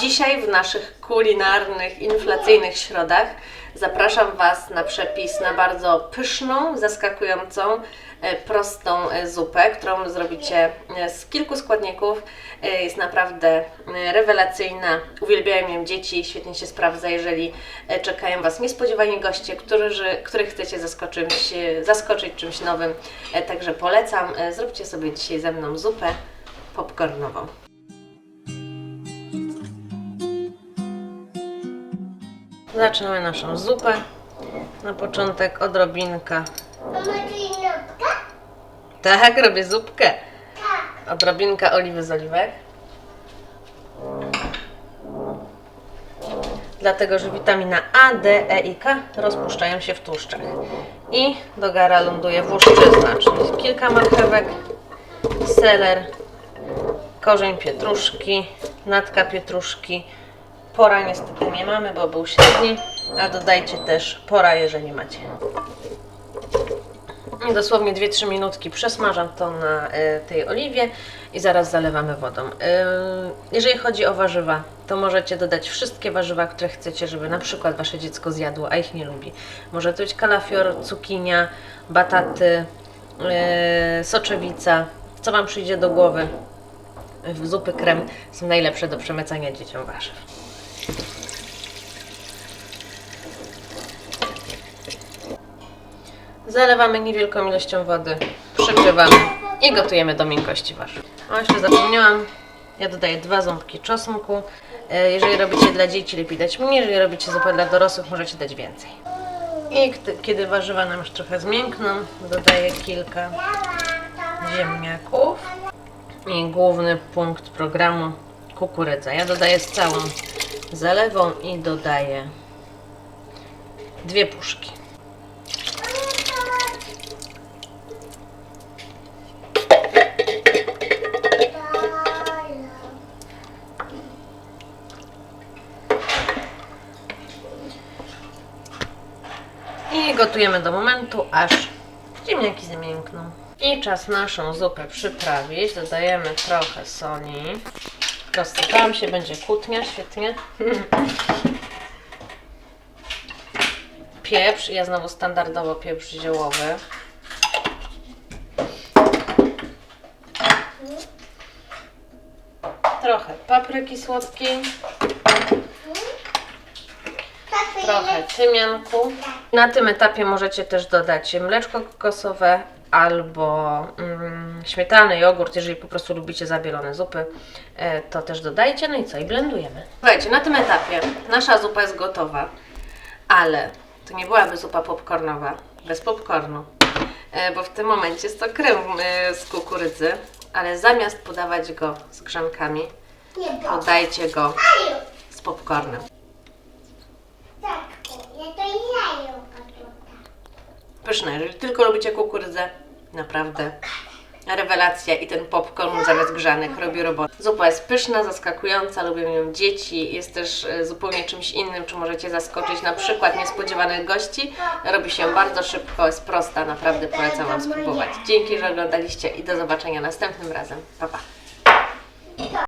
Dzisiaj w naszych kulinarnych, inflacyjnych środach zapraszam Was na przepis na bardzo pyszną, zaskakującą, e, prostą e, zupę, którą zrobicie e, z kilku składników. Jest naprawdę rewelacyjna. Uwielbiają ją dzieci, świetnie się sprawdza, jeżeli czekają Was niespodziewani goście, którzy, których chcecie zaskoczyć, zaskoczyć czymś nowym. Także polecam. Zróbcie sobie dzisiaj ze mną zupę popcornową. Zaczynamy naszą zupę. Na początek odrobinka. Tak, robię zupkę. Tak. Odrobinka oliwy z oliwek. Dlatego, że witamina A, D, E i K rozpuszczają się w tłuszczach. I do gara ląduje włóż przeznaczny. Kilka marchewek, seler, korzeń pietruszki, natka pietruszki. Pora niestety nie mamy, bo był średni, a dodajcie też pora, jeżeli macie. I Dosłownie 2-3 minutki przesmażam to na e, tej oliwie i zaraz zalewamy wodą. E, jeżeli chodzi o warzywa, to możecie dodać wszystkie warzywa, które chcecie, żeby na przykład Wasze dziecko zjadło, a ich nie lubi. Może to być kalafior, cukinia, bataty, e, soczewica, co Wam przyjdzie do głowy. W zupy krem są najlepsze do przemycania dzieciom warzyw. Zalewamy niewielką ilością wody, przegrzewamy i gotujemy do miękkości warzyw. O, jeszcze zapomniałam, ja dodaję dwa ząbki czosnku. E, Jeżeli robicie dla dzieci, lepiej dać mniej, jeżeli robicie zupę dla dorosłych, możecie dać więcej. I kiedy warzywa nam już trochę zmiękną, dodaję kilka ziemniaków i główny punkt programu kukurydza. Ja dodaję z całą zalewą i dodaję dwie puszki. I gotujemy do momentu, aż ziemniaki zmiękną. I czas naszą zupę przyprawić. Dodajemy trochę soli. Rozsypałam się, będzie kłótnia, świetnie. Pieprz, ja znowu standardowo pieprz ziołowy. Trochę papryki słodkiej. Trochę tymianku. Na tym etapie możecie też dodać mleczko kokosowe albo mm, śmietanę, jogurt, jeżeli po prostu lubicie zabielone zupy, e, to też dodajcie. No i co? I blendujemy. Słuchajcie, na tym etapie nasza zupa jest gotowa, ale to nie byłaby zupa popcornowa bez popcornu, e, bo w tym momencie jest to krem e, z kukurydzy, ale zamiast podawać go z grzankami, podajcie go z popcornem. Tak, ja to jajo kotota. Pyszne, jeżeli tylko lubicie kukurydzę, naprawdę rewelacja i ten popcorn zamiast grzanek robi robotę. Zupa jest pyszna, zaskakująca, lubią ją dzieci, jest też e, zupełnie czymś innym, czy możecie zaskoczyć na przykład niespodziewanych gości. Robi się bardzo szybko, jest prosta, naprawdę polecam Wam spróbować. Dzięki, że oglądaliście i do zobaczenia następnym razem. Pa, pa.